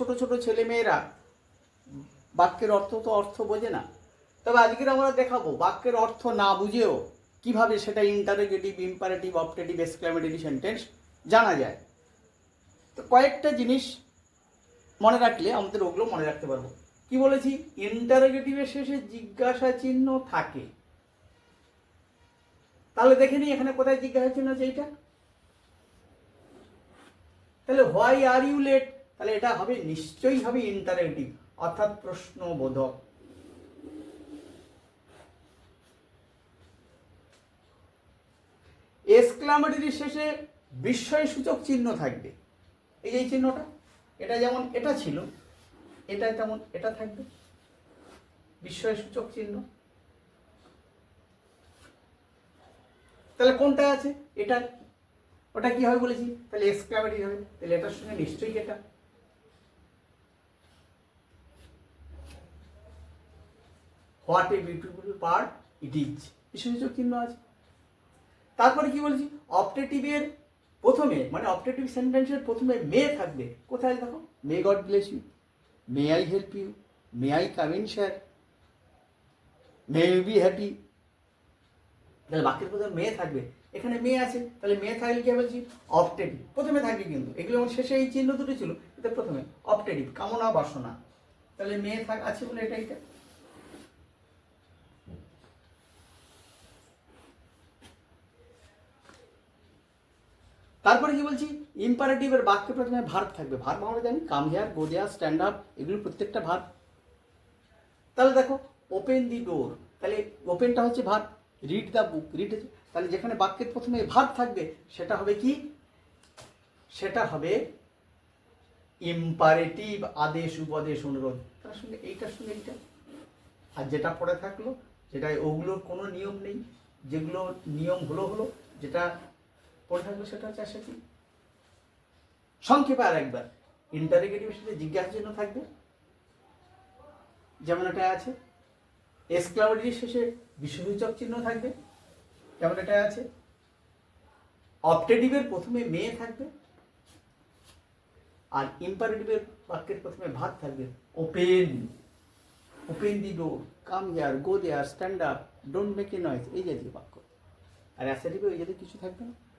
ছোট ছোট ছেলে মেয়েরা, বাক্যের অর্থ তো অর্থ বোঝে না। তবে আজকের আমরা দেখাবো, বাক্যের অর্থ না বুঝেও কীভাবে সেটা interrogative imperative optative exclamatory sentence জানা যায়। তো কয়েকটা জিনিস মনে রাখলে আমাদের ওগুলো মনে রাখতে পারব। কি বলেছি? ইন্টারোগেটিভের শেষে জিজ্ঞাসা চিহ্ন থাকে। তাহলে দেখে নিই এখানে কোথায় জিজ্ঞাসা চিহ্ন আছে এইটা। তাহলে হোয়াই আর ইউ লেট তাহলে এটা হবে, নিশ্চয়ই হবে ইন্টারেক্টিভ অর্থাৎ প্রশ্নবোধক। এক্সক্লামেটরির শেষে বিস্ময় সূচক চিহ্ন থাকবে। এই যে চিহ্নটা, এটা যেমন এটা ছিল, এটা তেমন এটা থাকবে। বিস্ময় সূচক চিহ্ন। তাহলে কোনটা আছে? এটা ওটা কি হবে বলেছি? তাহলে এক্সক্লামেটরি হবে। তাহলে এটার সঙ্গে নিশ্চয়ই এটা। What a beautiful part it is বিশেষক চিহ্ন আছে। তারপরে কি বলছি? অপটেটিভের প্রথমে মানে অপটেটিভ সেন্টেন্সের প্রথমে মে থাকবে। কোথায় দেখো? May God bless you may I help you may I come in sir may you be happy তাহলে বাক্যের প্রথমে মেয়ে থাকবে। এখানে মেয়ে আছে। তাহলে মেয়ে থাকলে কি বলছি? অপটেটিভ প্রথমে থাকবে কিন্তু। এগুলো আমার শেষে এই চিহ্ন দুটো ছিল। এটা প্রথমে। অপটেটিভ কামনা বাসনা। তাহলে মেয়ে থাক আছে বলে এটা এটা? তারপরে কি বলছি? ইম্পারেটিভের বাক্যে প্রথমে ভার্ব থাকবে। ভার্ব আমরা জানি? Come here go there stand up এগুলো প্রত্যেকটা ভার্ব তাহলে দেখো ওপেন দি ডোর তাহলে ওপেনটা হচ্ছে verb read the book read তাহলে যেখানে বাক্যের প্রথমে ভার্ব থাকবে, সেটা হবে কি? সেটা হবে ইম্পারেটিভ আদেশ, উপদেশ, অনুরোধ। তার সঙ্গে এইটার সঙ্গে এইটা। আর যেটা পড়ে থাকল যেটা ওগুলোর কোনো নিয়ম নেই। যেগুলো নিয়ম হলো হলো, যেটা পড়ে থাকল সেটা হচ্ছে কি? সংক্ষেপে আর একবার। ইন্টারোগেটিভের সাথে জিজ্ঞাসা চিহ্ন থাকবে। যেমন এটা আছে এক্সক্লামেটরির শেষে বিশ্বসূচক চিহ্ন থাকবে। যেমন এটা আছে অপটেটিভের প্রথমে মেয়ে থাকবে। আর ইম্পারেটিভের বাক্যের প্রথমে ভাত থাকবে। Open open the door come here go there stand up don't make a noise এই জাতীয় বাক্য। আর অ্যাসাটিভে ওই জাতীয় কিছু থাকবে না।